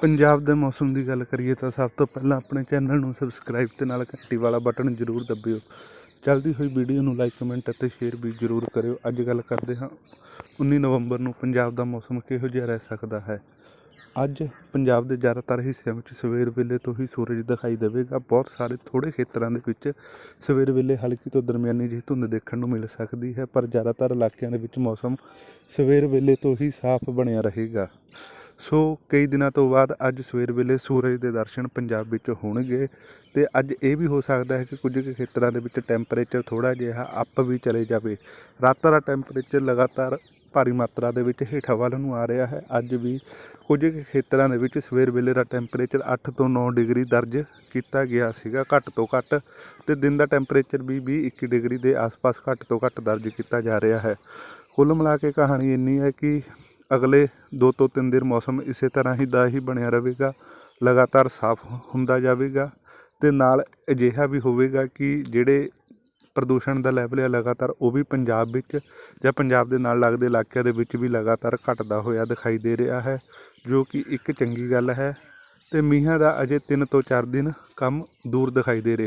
ਪੰਜਾਬ ਦੇ ਮੌਸਮ ਦੀ ਗੱਲ ਕਰੀਏ ਤਾਂ ਸਭ ਤੋਂ ਪਹਿਲਾਂ ਆਪਣੇ ਚੈਨਲ ਨੂੰ ਸਬਸਕ੍ਰਾਈਬ ਤੇ ਨਾਲ ਘੰਟੀ ਵਾਲਾ ਬਟਨ ਜ਼ਰੂਰ ਦਬਿਓ। ਜਲਦੀ ਹੋਈ ਵੀਡੀਓ ਨੂੰ ਲਾਈਕ ਕਮੈਂਟ ਅਤੇ ਸ਼ੇਅਰ ਵੀ ਜ਼ਰੂਰ ਕਰਿਓ। ਅੱਜ ਗੱਲ ਕਰਦੇ ਹਾਂ 19 ਨਵੰਬਰ ਨੂੰ ਪੰਜਾਬ ਦਾ ਮੌਸਮ ਕਿਹੋ ਜਿਹਾ ਰਹਿ ਸਕਦਾ ਹੈ। ਅੱਜ ਪੰਜਾਬ ਦੇ ਜ਼ਿਆਦਾਤਰ ਹਿੱਸਿਆਂ ਵਿੱਚ ਸਵੇਰ ਵੇਲੇ ਤੋਂ ਹੀ ਸੂਰਜ ਦਿਖਾਈ ਦੇਵੇਗਾ। ਬਹੁਤ ਸਾਰੇ ਥੋੜੇ ਖੇਤਰਾਂ ਦੇ ਵਿੱਚ ਸਵੇਰ ਵੇਲੇ ਹਲਕੀ ਤੋਂ ਦਰਮਿਆਨੀ ਜਿਹੀ ਧੁੰਦ ਦੇਖਣ ਨੂੰ ਮਿਲ ਸਕਦੀ ਹੈ, ਪਰ ਜ਼ਿਆਦਾਤਰ ਇਲਾਕਿਆਂ ਦੇ ਵਿੱਚ ਮੌਸਮ ਸਵੇਰ ਵੇਲੇ ਤੋਂ ਹੀ ਸਾਫ਼ ਬਣਿਆ ਰਹੇਗਾ। ਸੋ ਕਈ ਦਿਨਾਂ ਤੋਂ ਬਾਅਦ ਅੱਜ ਸਵੇਰ ਵੇਲੇ ਸੂਰਜ ਦੇ ਦਰਸ਼ਨ ਪੰਜਾਬ ਵਿੱਚ ਹੋਣਗੇ ਤੇ ਅੱਜ ਇਹ ਵੀ ਹੋ ਸਕਦਾ ਹੈ ਕਿ ਕੁਝ ਕੁ ਖੇਤਰਾਂ ਦੇ ਵਿੱਚ ਟੈਂਪਰੇਚਰ ਥੋੜਾ ਜਿਹਾ ਅੱਪ ਵੀ ਚਲੇ ਜਾਵੇ। ਰਾਤਾਂ ਦਾ ਟੈਂਪਰੇਚਰ ਲਗਾਤਾਰ ਭਾਰੀ ਮਾਤਰਾ ਦੇ ਵਿੱਚ ਹੇਠਾਂ ਵੱਲ ਨੂੰ ਆ ਰਿਹਾ ਹੈ। ਅੱਜ ਵੀ ਕੁਝ ਕੁ ਖੇਤਰਾਂ ਦੇ ਵਿੱਚ ਸਵੇਰ ਵੇਲੇ ਦਾ ਟੈਂਪਰੇਚਰ 8 ਤੋਂ 9 ਡਿਗਰੀ ਦਰਜ ਕੀਤਾ ਗਿਆ ਸੀਗਾ, ਘੱਟ ਤੋਂ ਘੱਟ ਤੇ ਦਿਨ ਦਾ ਟੈਂਪਰੇਚਰ ਵੀ 20 21 ਡਿਗਰੀ ਦੇ ਆਸ-ਪਾਸ ਘੱਟ ਤੋਂ ਘੱਟ ਦਰਜ ਕੀਤਾ ਜਾ ਰਿਹਾ ਹੈ। ਕੁੱਲ ਮਿਲਾ ਕੇ ਕਹਾਣੀ ਇੰਨੀ ਹੈ ਕਿ ਅਗਲੇ 2 ਤੋਂ 3 ਦਿਨ ਮੌਸਮ ਇਸੇ ਤਰ੍ਹਾਂ ਹੀ ਦਾ ਹੀ ਬਣਿਆ ਰਹੇਗਾ, ਲਗਾਤਾਰ ਸਾਫ਼ ਹੁੰਦਾ ਜਾਵੇਗਾ ਤੇ ਨਾਲ ਅਜਿਹਾ ਵੀ ਹੋਵੇਗਾ ਕਿ ਜਿਹੜੇ ਪ੍ਰਦੂਸ਼ਣ ਦਾ ਲੈਵਲ ਹੈ ਲਗਾਤਾਰ ਉਹ ਵੀ ਪੰਜਾਬ ਵਿੱਚ ਜਾਂ ਪੰਜਾਬ ਦੇ ਨਾਲ ਲੱਗਦੇ ਇਲਾਕਿਆਂ ਦੇ ਵਿੱਚ ਵੀ ਲਗਾਤਾਰ ਘਟਦਾ ਹੋਇਆ ਦਿਖਾਈ ਦੇ ਰਿਹਾ ਹੈ, ਜੋ ਕਿ ਇੱਕ ਚੰਗੀ ਗੱਲ ਹੈ ਤੇ ਮੀਂਹਾਂ ਦਾ ਅਜੇ 3 ਤੋਂ 4 ਦਿਨ ਕੰਮ ਦੂਰ ਦਿਖਾਈ ਦੇ ਰਿਹਾ।